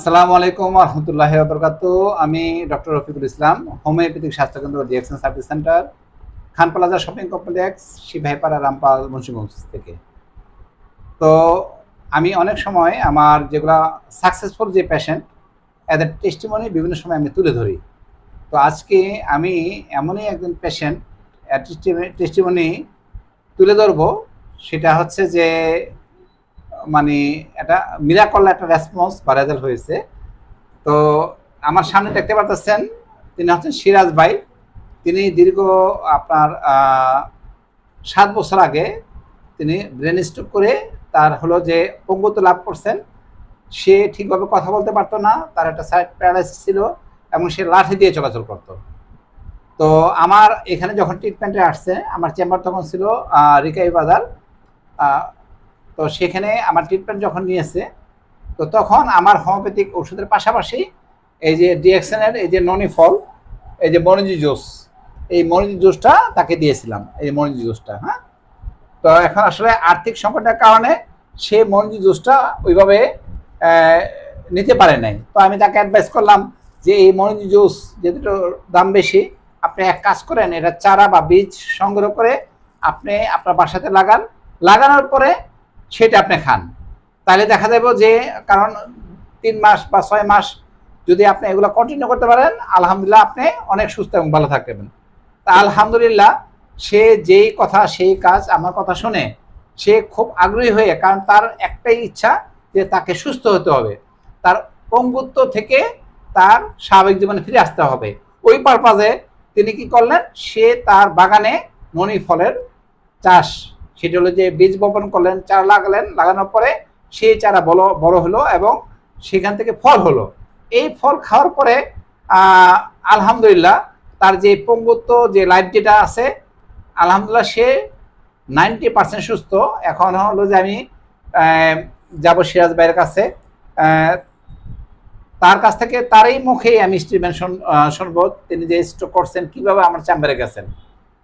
আসসালামু আলাইকুম রহমতুল্লাহ বরকাত আমি ডক্টর রফিকুল ইসলাম হোমিওপ্যাথিক স্বাস্থ্যকেন্দ্র ডিএকশন service center Khan plaza shopping complex শিভাইপাড়া Rampal, Munshiganj থেকে। তো আমি অনেক সময় আমার যেগুলা সাকসেসফুল যে পেশেন্ট এদের টেস্টিমনি বিভিন্ন সময় আমি তুলে ধরি। তো আজকে আমি এমনই একজন পেশেন্ট টেস্টিমনি তুলে ধরবো। সেটা হচ্ছে যে মানে এটা মিরাকল একটা রেসপন্স বা রেজাল্ট হয়েছে। তো আমার সামনে দেখতে পারতেছেন, তিনি হচ্ছেন সিরাজ ভাই। তিনি দীর্ঘ আপনার সাত বছর আগে তিনি ব্রেন স্ট্রোক করে তার হলো যে পঙ্গুত্ব লাভ করছেন। সে ঠিকভাবে কথা বলতে পারতো না, তার একটা সাইড প্যারালাইসিস ছিল এবং সে লাঠি দিয়ে চলাচল করতো। তো আমার এখানে যখন ট্রিটমেন্টে আসছে, আমার চেম্বার তখন ছিল রিকাই বাজার। তো সেখানে আমার ট্রিটমেন্ট যখন নিয়েছে, তো তখন আমার হোমিওপ্যাথিক ওষুধের পাশাপাশি এই যে ডিএক্সেনের এই যে ননি ফল এই যে মনিজি জুস, এই মনিজি জুসটা তাকে দিয়েছিলাম, এই মনিজি জুসটা হ্যাঁ? তো এখন আসলে আর্থিক সংকটের কারণে সে মনিজি জুসটা ওইভাবে নিতে পারে নাই। তো আমি তাকে অ্যাডভাইস করলাম যে এই মনিজি জুস যেহেতু দাম বেশি, আপনি এক কাজ করেন, এটা চারা বা বীজ সংগ্রহ করে আপনি আপনার বাসাতে লাগান। লাগানোর পরে সেটা আপনি খান। তাহলে দেখা যাবে যে, কারণ তিন মাস বা ছয় মাস যদি আপনি এগুলো কন্টিনিউ করতে পারেন, আলহামদুলিল্লাহ আপনি অনেক সুস্থ এবং ভালো থাকবেন তা আলহামদুলিল্লাহ সে যেই কথা, সেই কাজ আমার কথা শুনে সে খুব আগ্রহী হয়ে, কারণ তার একটাই ইচ্ছা যে তাকে সুস্থ হতে হবে। তার পঙ্গুত্ব থেকে তার স্বাভাবিক জীবনে ফিরে আসতে হবে। ওই পারপাজে তিনি কি করলেন? সে তার বাগানে ননি ফলের চাষ সেটা হলো যে বীজ বপন করলেন চারা লাগালেন, লাগানোর পরে সেই চারা বড় বড় হলো এবং সেখান থেকে ফল হলো। এই ফল খাওয়ার পরে আলহামদুলিল্লাহ তার যে পঙ্গুত্ব, যে লাইফ যেটা আছে, আলহামদুলিল্লাহ সে নাইনটি পার্সেন্ট সুস্থ। এখন হলো যে আমি যাব সিরাজ ভাইয়ের কাছে। তার কাছ থেকে তারই মুখেই আমি স্টিমেন্ট শুনব। তিনি যে স্ট্রোক করছেন, কীভাবে আমার চেম্বারে গেছেন।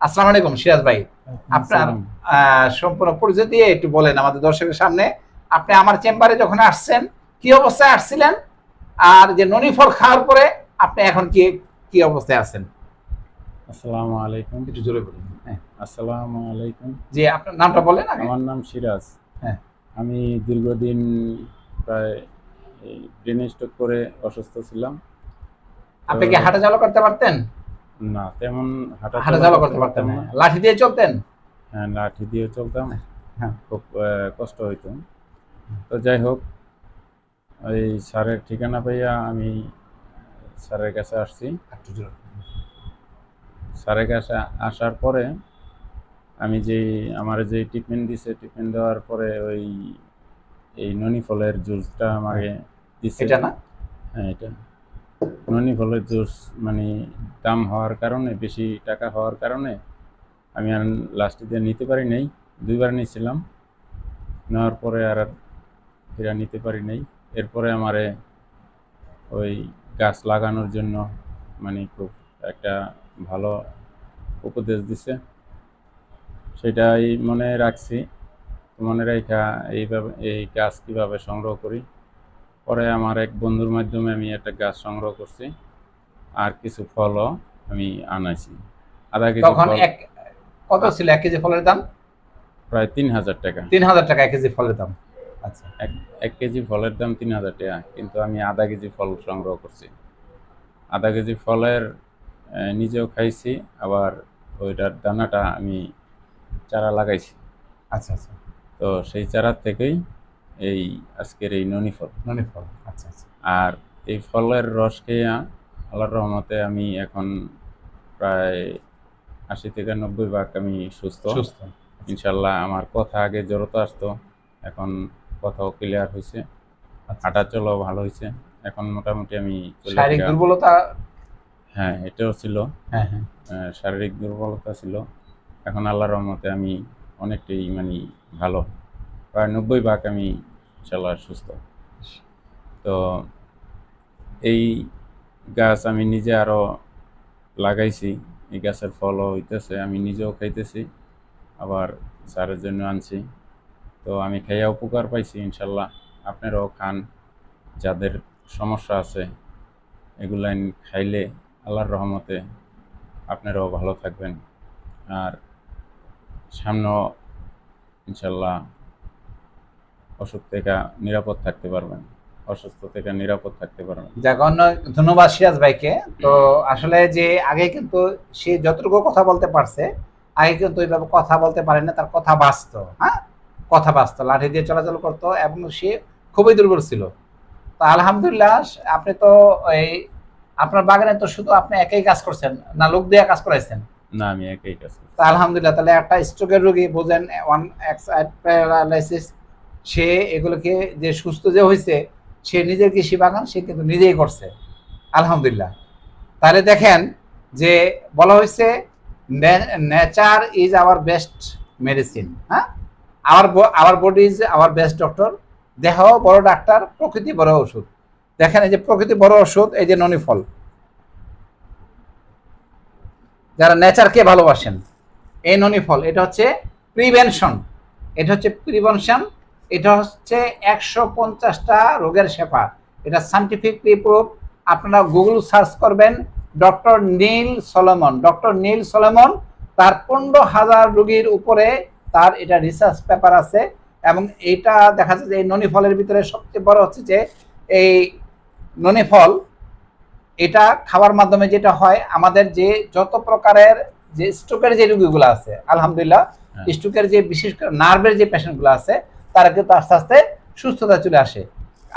আসসালামু আলাইকুম সিরাজ ভাই। আপনার সম্পূর্ণ পরিচয় দিয়ে একটু বলেন আমাদের দর্শকের সামনে। আপনি আমার চেম্বারে যখন আসছেন কি অবস্থায় আসছিলেন? আর যে ননি ফল খাওয়ার পরে আপনি এখন কি কি অবস্থায় আছেন? আসসালামু আলাইকুম। একটু জোরে বলুন। হ্যাঁ। আসসালামু আলাইকুম। জি আপনার নামটা বলেন আমার নাম সিরাজ। হ্যাঁ। আমি দীর্ঘদিন প্রায় ব্রেন স্ট্রোক করে অসুস্থ ছিলাম। আপনি কি হাঁটা চলা করতে পারতেন? না তেমন হাঁটা হাঁটা চলা করতে পারতেন না। লাঠি দিয়ে চলতেন? হ্যাঁ লাঠি দিয়ে চলতাম। হ্যাঁ। খুব কষ্ট হইতো। তো যাই হোক ওই স্যারের ঠিকানা পাইয়া আমি স্যারের কাছে আসছি। স্যারের কাছে আসার পরে আমি যে আমার যে ট্রিটমেন্ট দিছে ট্রিটমেন্ট দেওয়ার পরে ওই এই ননি ফলের জুসটা আমাকে দিচ্ছে এটা না? হ্যাঁ এটা। ননি ফলের জুস মানে দাম হওয়ার কারণে, বেশি টাকা হওয়ার কারণে আমি আর লাস্টে দিয়ে নিতে পারি নাই, দুইবার নিয়েছিলাম। নেওয়ার পরে আর ফেরা নিতে পারি নাই। এরপরে আমারে ওই গাছ লাগানোর জন্য মানে খুব একটা ভালো উপদেশ দিছে। সেটাই মনে রাখছি। মনে রেখা এইভাবে, এই গাছ কীভাবে সংগ্রহ করি। পরে আমার এক বন্ধুর মাধ্যমে আমি একটা গাছ সংগ্রহ করছি। আর কিছু ফলও আমি আনাইছি। আধা কেজি তখন এক কত ছিল? এক কেজি ফলের দাম? প্রায় তিন হাজার টাকা। তিন হাজার টাকা এক কেজি ফলের দাম। আচ্ছা। এক এক কেজি ফলের দাম তিন হাজার টাকা। কিন্তু আমি আধা কেজি ফল সংগ্রহ করছি। আধা কেজি ফলের নিজেও খাইছি আবার ওইটার দানাটা আমি চারা লাগাইছি। আচ্ছা আচ্ছা। তো সেই চারার থেকেই এই আজকের এই ননি ফল। ননি ফল আচ্ছা আচ্ছা। আর এই ফলের রস খেয়ে আল্লাহর রহমতে আমি এখন প্রায় আশি থেকে নব্বই ভাগ আমি সুস্থ। সুস্থ। ইনশাল্লাহ আমার কথা আগে জড়তা আসতো এখন কথাও ক্লিয়ার হয়েছে আচ্ছা। হাঁটা চলাও ভালো হয়েছে এখন মোটামুটি আমি শারীরিক দুর্বলতা? হ্যাঁ এটাও ছিল। হ্যাঁ হ্যাঁ। শারীরিক দুর্বলতা ছিল। এখন আল্লাহর রহমতে আমি অনেকটাই মানে ভালো। প্রায় নব্বই ভাগ আমি ইনশাল্লাহ সুস্থ। তো এই গাছ আমি নিজে আরও লাগাইছি, এই গাছের ফলও হইতেছে, আমি নিজেও খাইতেছি, আবার স্যারের জন্য আনছি। তো আমি খাইয়া উপকার পাইছি ইনশাল্লাহ আপনারাও খান, যাদের সমস্যা আছে, এগুলা খাইলে আল্লাহর রহমতে আপনারাও ভালো থাকবেন। আর সামনেও ইনশাল্লাহ অসুখ থেকে নিরাপদ থাকতে পারবেন অসুস্থ থেকে নিরাপদ থাকতে পারবেন। যাক অন্য ধন্যবাদ সিরাজ ভাইকে। তো আসলে যে আগে কিন্তু সে যতটুকু কথা বলতে পারছে আগে কিন্তু ওইভাবে কথা বলতে পারে না তার কথা বাঁচত হ্যাঁ? কথা বাঁচত লাঠি দিয়ে চলাচল করতো এবং সে খুবই দুর্বল ছিল। তো আলহামদুলিল্লাহ আপনি তো এই আপনার বাগানে তো শুধু আপনি একাই কাজ করছেন না লোক দিয়ে কাজ করাইছেন? না আমি একই কাজ করি। তো আলহামদুলিল্লাহ তাহলে একটা স্ট্রোকের রোগী বোঝেন ওয়ান এক্সাইড প্যারালাইসিস সে এগুলোকে যে সুস্থ যে হয়েছে সে নিজের কৃষি বাগান সে কিন্তু নিজেই করছে। আলহামদুলিল্লাহ। তাহলে দেখেন যে বলা হয়েছে nature is our best medicine হ্যাঁ? Our our body is our best doctor. দেহ বড় ডাক্তার, প্রকৃতি বড় ওষুধ। দেখেন এই যে প্রকৃতি বড় ওষুধ, এই যে ননি ফল যারা নেচারকে ভালোবাসেন, এই ননি ফল এটা হচ্ছে প্রিভেনশন এটা হচ্ছে প্রিভেনশন এটা হচ্ছে একশো পঞ্চাশটা রোগের সেবা এটা সান্টিফিকলি প্রুফ আপনারা গুগল সার্চ করবেন doctor Neil Solomon. Doctor Neil Solomon তার পনেরো হাজার রোগীর উপরে তার এটা রিসার্চ পেপার আছে এবং এটা দেখা যাচ্ছে যে এই ননি ফলের ভিতরে সবচেয়ে বড় হচ্ছে যে এই ননি ফল এটা খাওয়ার মাধ্যমে যেটা হয় আমাদের যে যত প্রকারের যে স্ট্রোকের যে রোগীগুলো আছে আলহামদুলিল্লাহ হ্যাঁ। স্ট্রোকের যে বিশেষ করে নার্ভের যে পেশেন্টগুলো আছে তারা কিন্তু আস্তে আস্তে সুস্থতা চলে আসে।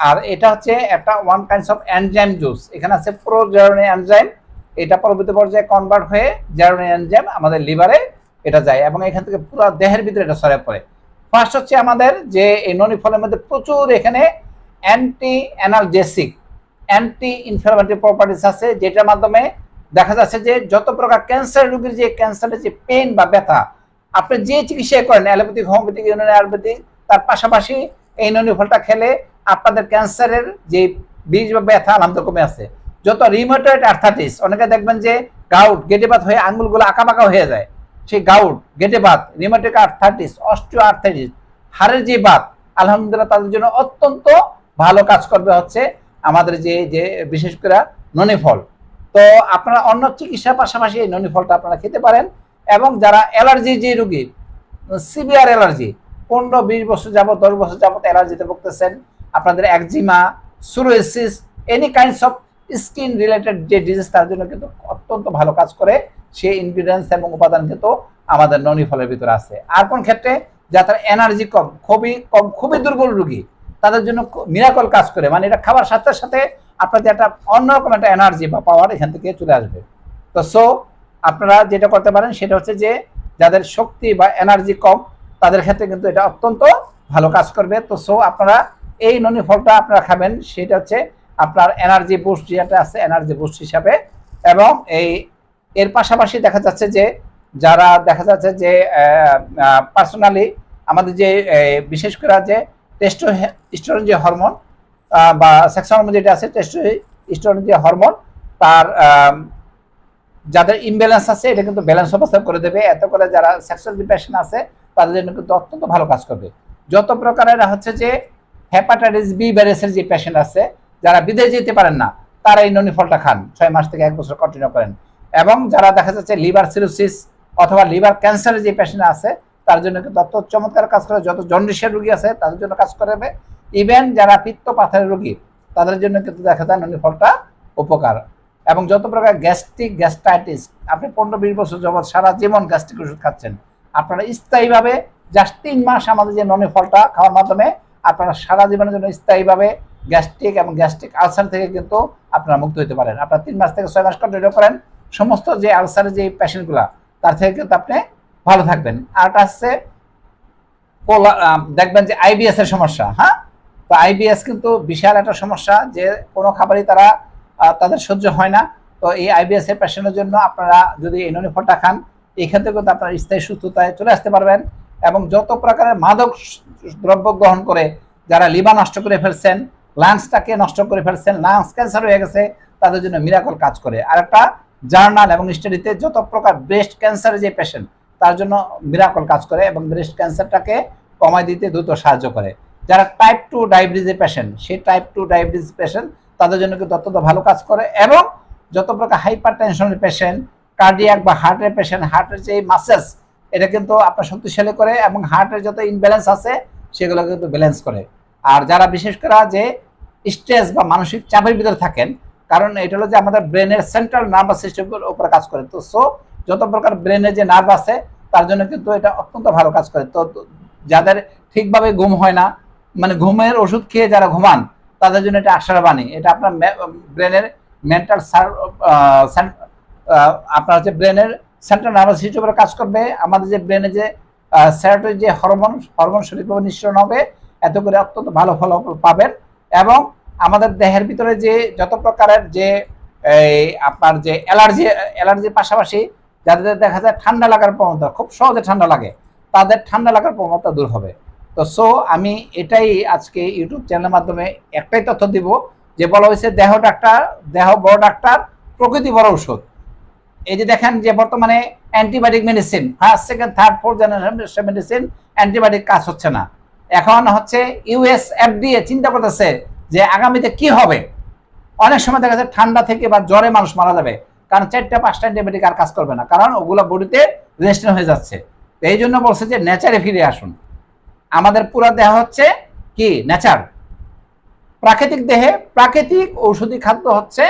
আর এটা হচ্ছে একটা one kinds of enzyme juice এখানে আছে প্রো জার্নি এনজাইম এটা পরবর্তী পর্যায়ে কনভার্ট হয়ে জার্নি এনজাইম আমাদের লিভারে এটা যায় এবং এখান থেকে পুরো দেহের ভিতরে এটা সরে পড়ে। ফার্স্ট হচ্ছে আমাদের যে এই ননি ফলের মধ্যে প্রচুর এখানে anti analgesic anti inflammatory properties আছে, যেটার মাধ্যমে দেখা যাচ্ছে যে যত প্রকার ক্যান্সার রোগীর যে ক্যান্সারের যে পেন বা ব্যথা, আপনি যে চিকিৎসা করেন অ্যালোপ্যাথিক হোমিওপ্যাথিক ইউনানি আয়ুর্বেদিক তার পাশাপাশি এই ননি ফলটা খেলে আপনাদের ক্যান্সারের যে বীজ বা ব্যথা আলহামদুলিল্লাহ কমে আছে যত রিমোটয়েড আর্থাইটিস অনেকে দেখবেন যে গাউট গেটেবাত হয়ে আঙ্গুলগুলো আঁকাবাঁকা হয়ে যায়। সেই গাউট গেটেবাত রিমোটিক আর্থাইটিস অস্টিও আর্থাইটিস হাড়ের যে বাত, আলহামদুলিল্লাহ তাদের জন্য অত্যন্ত ভালো কাজ করবে হচ্ছে আমাদের যে যে বিশেষ করে ননি ফল। তো আপনারা অন্য চিকিৎসার পাশাপাশি এই ননি ফলটা আপনারা খেতে পারেন এবং যারা অ্যালার্জি যে রুগী, সিভিয়ার অ্যালার্জি পনেরো, বিশ বছর যাবত দশ বছর যাবত অ্যালার্জিতে ভুগতেছেন আপনাদের eczema psoriasis any kinds of skin related যে ডিজিজ তার জন্য কিন্তু অত্যন্ত ভালো কাজ করে। সেই ইনগ্রিডিয়েন্টস এবং উপাদান কিন্তু আমাদের ননি ফলের ভিতরে আছে। আর কোন ক্ষেত্রে? যাদের এনার্জি কম, খুবই কম, খুবই দুর্বল রোগী, তাদের জন্য মিরাকল কাজ করে। মানে এটা খাবার সাথে সাথে আপনাদের একটা অন্যরকম একটা এনার্জি বা পাওয়ার এখান থেকে চলে আসবে। তো সো আপনারা যেটা করতে পারেন, সেটা হচ্ছে যে, যাদের শক্তি বা এনার্জি কম তাদের ক্ষেত্রে কিন্তু এটা অত্যন্ত ভালো কাজ করবে। তো সো আপনারা এই ননি ফলটা আপনারা খাবেন, সেটা হচ্ছে আপনার এনার্জি বুস্ট যেটা আছে এনার্জি বুস্ট হিসাবে। এবং এই, এর পাশাপাশি দেখা যাচ্ছে যে, যারা দেখা যাচ্ছে যে পার্সোনালি আমাদের যে বিশেষ করে যে টেস্টোস্টেরন যে হরমোন বা সেক্স হরমোন যেটা আছে টেস্টোস্টেরন যে হরমোন তার যাদের ইমব্যালেন্স আছে, এটা কিন্তু ব্যালেন্স অবস্থা করে দেবে। এত করে যারা সেক্সুয়াল ডিপ্রেশন আছে তাদের জন্য কিন্তু অত্যন্ত ভালো কাজ করবে। যত প্রকারের হচ্ছে যে হেপাটাইটিস বি ভাইরাসের যে পেশেন্ট আছে, যারা বিদেশ যেতে পারেন না, তারা এই ননি ফলটা খান। ছয় মাস থেকে এক বছর কন্টিনিউ করেন। এবং যারা দেখা যাচ্ছে লিভার সিরোসিস অথবা লিভার ক্যান্সারের যে পেশেন্ট আছে, তার জন্য কিন্তু অত চমৎকার কাজ করে। যত জন্ডিসের রোগী আছে, তাদের জন্য কাজ করবে। ইভেন যারা পিত্ত পাথরের রোগী, তাদের জন্য কিন্তু দেখা যায় ননি ফলটা উপকার। এবং যত প্রকার গ্যাস্ট্রিক গ্যাস্ট্রাইটিস আপনি পনেরো বিশ বছর যাবৎ সারা জীবন গ্যাস্ট্রিক ওষুধ খাচ্ছেন আপনারা স্থায়ীভাবে জাস্ট তিন মাস আমাদের যে ননি ফলটা খাওয়ার মাধ্যমে আপনারা সারা জীবনের জন্য স্থায়ীভাবে গ্যাস্ট্রিক এবং গ্যাস্ট্রিক আলসার থেকে কিন্তু আপনারা মুক্ত হতে পারেন। আপনারা তিন মাস থেকে ছয় মাস কন্টিনিউ করেন, সমস্ত যে আলসারের যে পেশেন্টগুলা তার থেকে কিন্তু আপনি ভালো থাকবেন। আর একটা হচ্ছে দেখবেন যে আইবিএস এর সমস্যা হ্যাঁ? তো আইবিএস কিন্তু বিশাল একটা সমস্যা যে কোনো খাবারই তারা তাদের সহ্য হয় না। তো এই আইবিএস এর পেশেন্টের জন্য আপনারা যদি এই ননি ফলটা খান এখান থেকে কিন্তু আপনারা স্থায়ী সুস্থতায় চলে আসতে পারবেন এবং যত প্রকারের মাদক দ্রব্য গ্রহণ করে যারা লিভার নষ্ট করে ফেলছেন, লাংসটাকে নষ্ট করে ফেলছেন, লাংস ক্যান্সার হয়ে গেছে, তাদের জন্য মিরাকল কাজ করে। আর একটা জার্নাল এবং স্টাডিতে যত প্রকার ব্রেস্ট ক্যান্সারের যে পেশেন্ট তার জন্য মিরাকল কাজ করে এবং ব্রেস্ট ক্যান্সারটাকে কমায় দিতে দ্রুত সাহায্য করে। যারা টাইপ টু ডায়াবেটিসের পেশেন্ট সেই টাইপ টু ডায়াবেটিস পেশেন্ট তাদের জন্য কিন্তু অত্যন্ত ভালো কাজ করে এবং যত প্রকার হাইপার টেনশনের পেশেন্ট কার্ডিয়াক বা হার্টের পেশেন্ট হার্টের যে মাসেস এটা কিন্তু আপনার শক্তিশালী করে এবং হার্টের যত ইনব্যালেন্স আছে, সেগুলো কিন্তু ব্যালেন্স করে। আর যারা বিশেষ করে যে স্ট্রেস বা মানসিক চাপের ভিতরে থাকেন, কারণ এটা হলো যে আমাদের ব্রেনের সেন্ট্রাল নার্ভাস সিস্টেমের উপরে কাজ করে। তো সো যত প্রকার ব্রেনের যে নার্ভ আছে, তার জন্য কিন্তু এটা অত্যন্ত ভালো কাজ করে। তো তো, যাদের ঠিকভাবে ঘুম হয় না মানে ঘুমের ওষুধ খেয়ে যারা ঘুমান, তাদের জন্য এটা আশার বাণী। এটা আপনার ব্রেনের মেন্টাল আপনার হচ্ছে ব্রেনের সেন্ট্রাল নার্ভাস সিস্টেমের কাজ করবে, আমাদের যে ব্রেনে যে স্যারোটিন যে হরমোন হরমোন সঠিকভাবে নিঃসরণ হবে, এত করে অত্যন্ত ভালো ফলাফল পাবেন এবং আমাদের দেহের ভিতরে যে যত প্রকারের যে আপনার যে অ্যালার্জি অ্যালার্জির পাশাপাশি যাদের দেখা যায় ঠান্ডা লাগার প্রবণতা, খুব সহজে ঠান্ডা লাগে, তাদের ঠান্ডা লাগার প্রবণতা দূর হবে। তো সো আমি এটাই আজকে ইউটিউব চ্যানেলের মাধ্যমে একটাই তথ্য দিব যে বলা হয়েছে দেহ ডাক্তার দেহ বড় ডাক্তার প্রকৃতি বড় ঔষধ। এই যে দেখেন যে বর্তমানে antibiotic medicine first second third fourth generation medicine antibiotic কাজ হচ্ছে না। এখন হচ্ছে ইউএস এফডিএ চিন্তা করতেছে যে আগামীতে কি হবে? অনেক সময় দেখা যাচ্ছে ঠান্ডা থেকে বা জ্বরে মানুষ মারা যাবে, কারণ চারটা পাঁচটা অ্যান্টিবায়োটিক আর কাজ করবে না, কারণ ওগুলো বডিতে রেজিস্ট্রেশন হয়ে যাচ্ছে। তো এই জন্য বলছে যে নেচারে ফিরে আসুন। আমাদের পুরা দেহ হচ্ছে কি? নেচার। প্রাকৃতিক দেহে প্রাকৃতিক ঔষধি খাদ্য হচ্ছে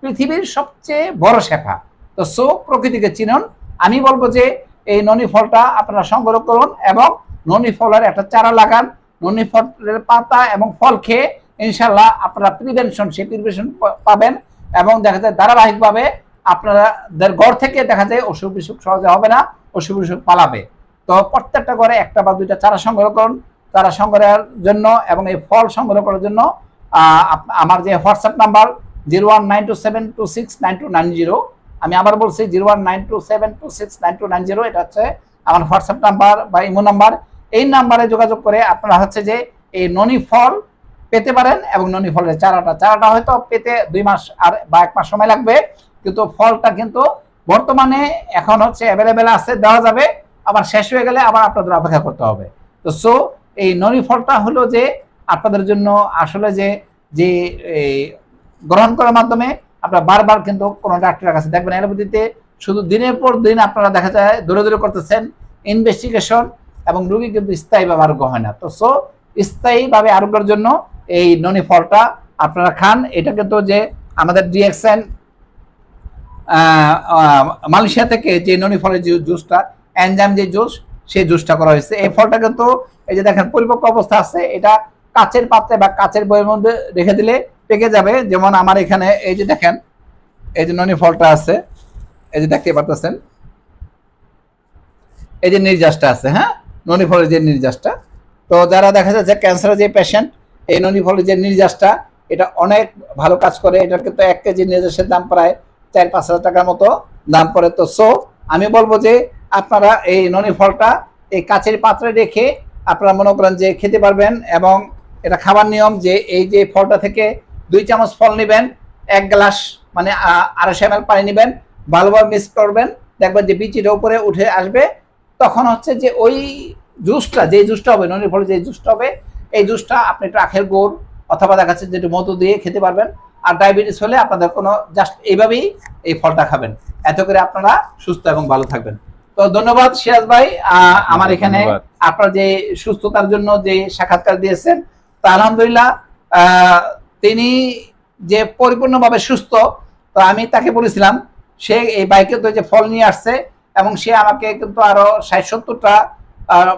পৃথিবীর সবচেয়ে বড় শেফা। তো সো, প্রকৃতিকে চিনুন। আমি বলব যে এই ননি ফলটা আপনারা সংগ্রহ করুন এবং ননি ফলের একটা চারা লাগান। ননি ফলের পাতা এবং ফল খেয়ে ইনশাল্লাহ আপনারা প্রিভেনশন সেই প্রিভেনশন পাবেন এবং দেখা যায় ধারাবাহিকভাবে আপনাদের ঘর থেকে দেখা যায় অসুখ বিসুখ সহজে হবে না, অসুখ বিসুখ পালাবে। তো প্রত্যেকটা ঘরে একটা বা দুইটা চারা সংগ্রহ করুন। চারা সংগ্রহের জন্য এবং এই ফল সংগ্রহ করার জন্য আমার যে WhatsApp number zero one nine two seven two six nine two nine zero আমি আবার বলছি zero one nine two seven two six nine two nine zero, এটা হচ্ছে আমার হোয়াটসঅ্যাপ নাম্বার বা ইমো নাম্বার। এই নাম্বারে যোগাযোগ করে আপনারা হচ্ছে যে এই ননি ফল পেতে পারেন এবং ননি ফলের চারাটা। চারাটা হয়তো পেতে দুই মাস আর বা এক মাস সময় লাগবে, কিন্তু ফলটা কিন্তু বর্তমানে এখন হচ্ছে অ্যাভেলেবেল আছে, দেওয়া যাবে, আবার শেষ হয়ে গেলে আবার আপনাদের অপেক্ষা করতে হবে। তো সো এই ননি ফলটা হলো যে আপনাদের জন্য আসলে যে যে গ্রহণ করার মাধ্যমে আপনারা বারবার কিন্তু কোনো ডাক্তারের কাছে দেখবেন। অ্যালোপ্যাথিতে শুধু দিনের পর দিন আপনারা দেখা যায় দূরে দূরে করতেছেন ইনভেস্টিগেশন এবং রুগী কিন্তু স্থায়ীভাবে আরোগ্য হয় না। তো সো স্থায়ীভাবে আরোগ্যের জন্য এই ননি ফলটা আপনারা খান। এটা কিন্তু যে আমাদের ডিএক্সএন মালয়েশিয়া থেকে যে ননি ফলের যে জুসটা অ্যানজাম যে জুস, সেই জুসটা করা হয়েছে। এই ফলটা কিন্তু এই যে দেখেন পরিপক্ক অবস্থা আছে, এটা কাচের পাত্রে বা কাচের বইয়ের মধ্যে রেখে দিলে পেকে যাবে। যেমন আমার এখানে, এই যে দেখেন, এই যে ননি ফলটা আছে, এই যে দেখতে পারতেছেন। এই যে নির্যাসটা আছে হ্যাঁ? ননি ফলের যে নির্যাসটা। তো যারা দেখা যাচ্ছে ক্যান্সারের যে পেশেন্ট এই ননি ফলের যে নির্যাসটা, এটা অনেক ভালো কাজ করে। এটার কিন্তু এক কেজি নির্যাসের দাম প্রায় চার পাঁচ হাজার টাকার মতো দাম পড়ে। তো সো আমি বলব যে আপনারা এই ননি ফলটা এই কাচের পাত্রে রেখে আপনারা মনে করেন যে খেতে পারবেন এবং এটা খাবার নিয়ম যে এই যে ফলটা থেকে দুই চামচ ফল নেবেন এক গ্লাস মানে আড়াইশো এম পানি নেবেন ভালোভাবে মিক্স করবেন দেখবেন যে বিচিটা উপরে উঠে আসবে। তখন হচ্ছে যে ওই জুসটা যে জুসটা হবে ননির ফলে যে জুসটা হবে এই জুসটা আপনি একটু আখের গোড় অথবা দেখা যাচ্ছে যে একটু মধু দিয়ে খেতে পারবেন। আর ডায়াবেটিস হলে আপনাদের কোনো জাস্ট এইভাবেই এই ফলটা খাবেন। এত করে আপনারা সুস্থ এবং ভালো থাকবেন। তো ধন্যবাদ সিরাজ ভাই। আমার এখানে আপনার যে সুস্থতার জন্য যে সাক্ষাৎকার দিয়েছেন তা আলহামদুলিল্লাহ আহ, তিনি যে পরিপূর্ণভাবে সুস্থ, তো আমি তাকে বলেছিলাম, সে এই বাইকে তো যে ফল নিয়ে আসছে এবং সে আমাকে কিন্তু আরও ষাট সত্তরটা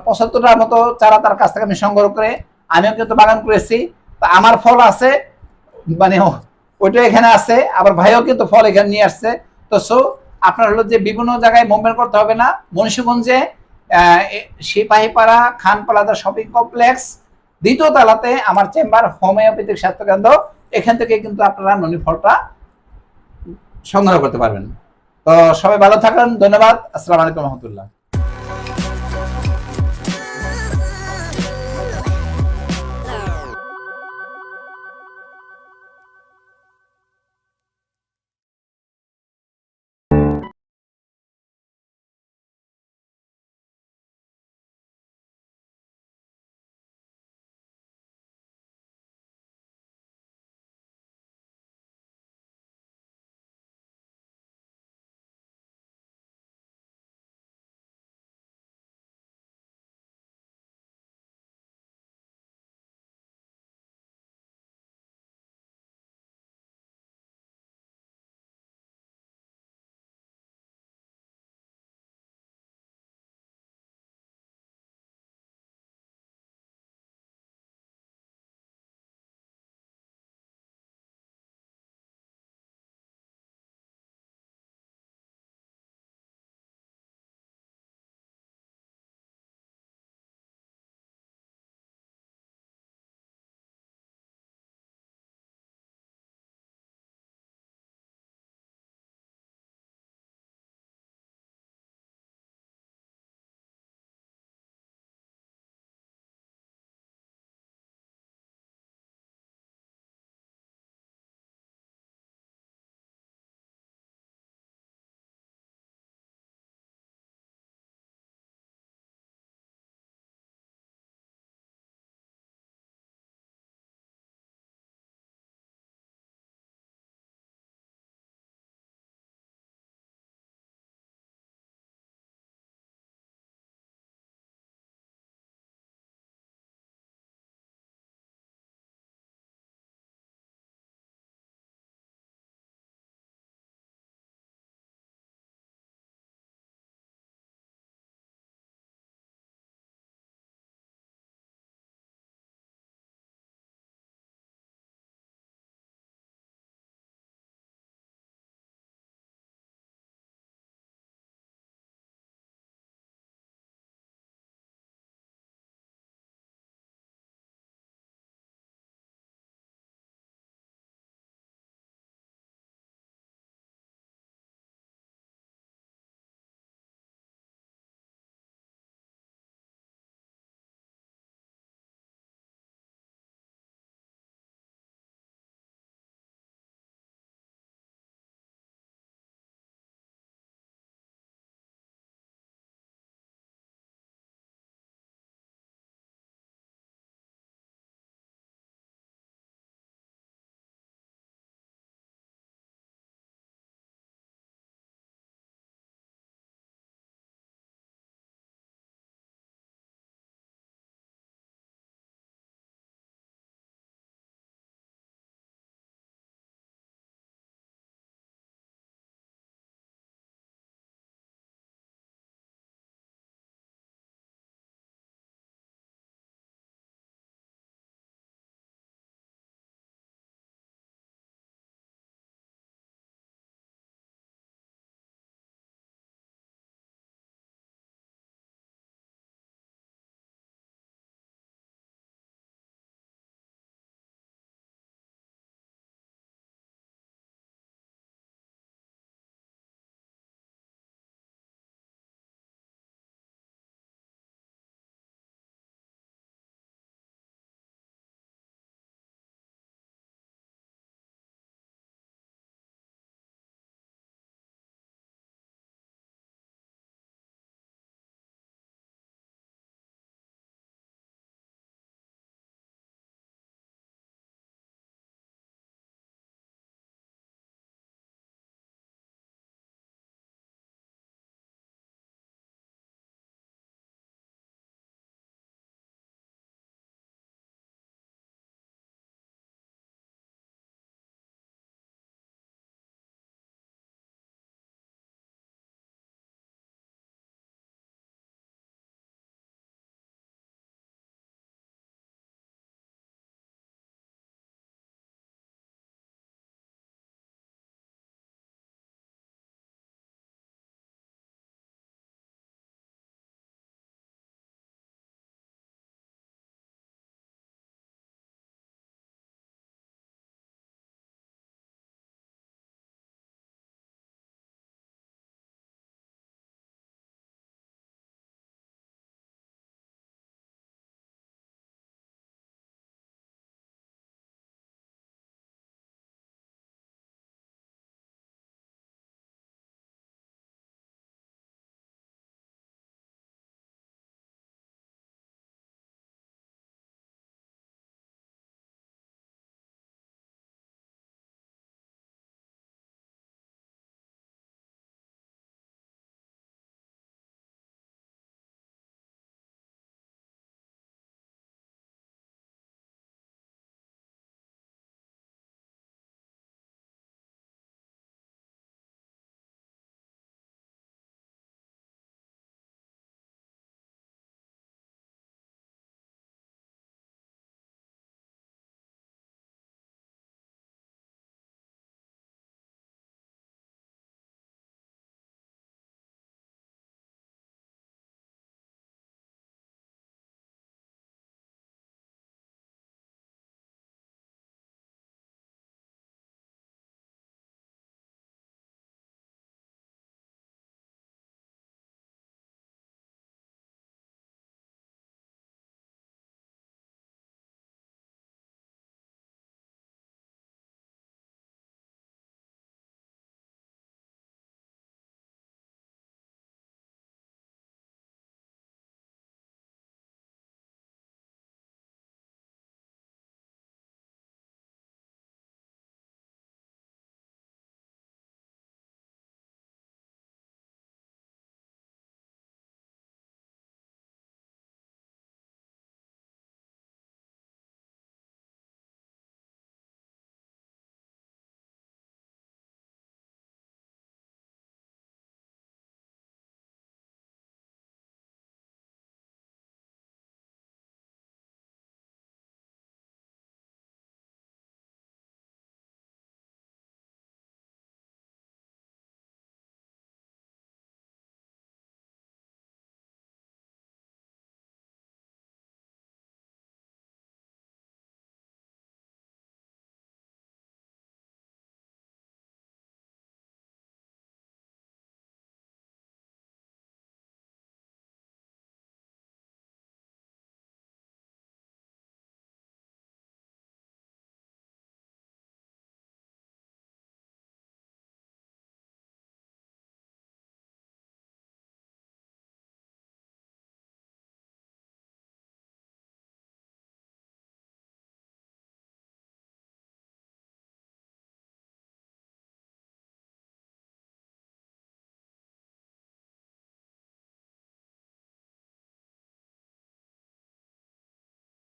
পঁচাত্তরটার মতো চারা তার কাছ থেকে আমি সংগ্রহ করে, আমিও কিন্তু বাগান করেছি। তা আমার ফল আছে মানে ওইটা এখানে আছে, আবার ভাইও কিন্তু ফল এখানে নিয়ে আসছে। তো সো, আপনার হলো যে বিভিন্ন জায়গায় মুভমেন্ট করতে হবে না। মুন্সিগঞ্জে Sipahipara Khan plaza shopping complex দ্বিতীয় তালাতে আমার চেম্বার, হোমিওপ্যাথিক স্বাস্থ্যকেন্দ্র, এখান থেকে কিন্তু আপনারা ননি ফলটা সংগ্রহ করতে পারবেন। তো সবাই ভালো থাকেন, ধন্যবাদ, আসসালামু আলাইকুম রহমতুল্লাহ।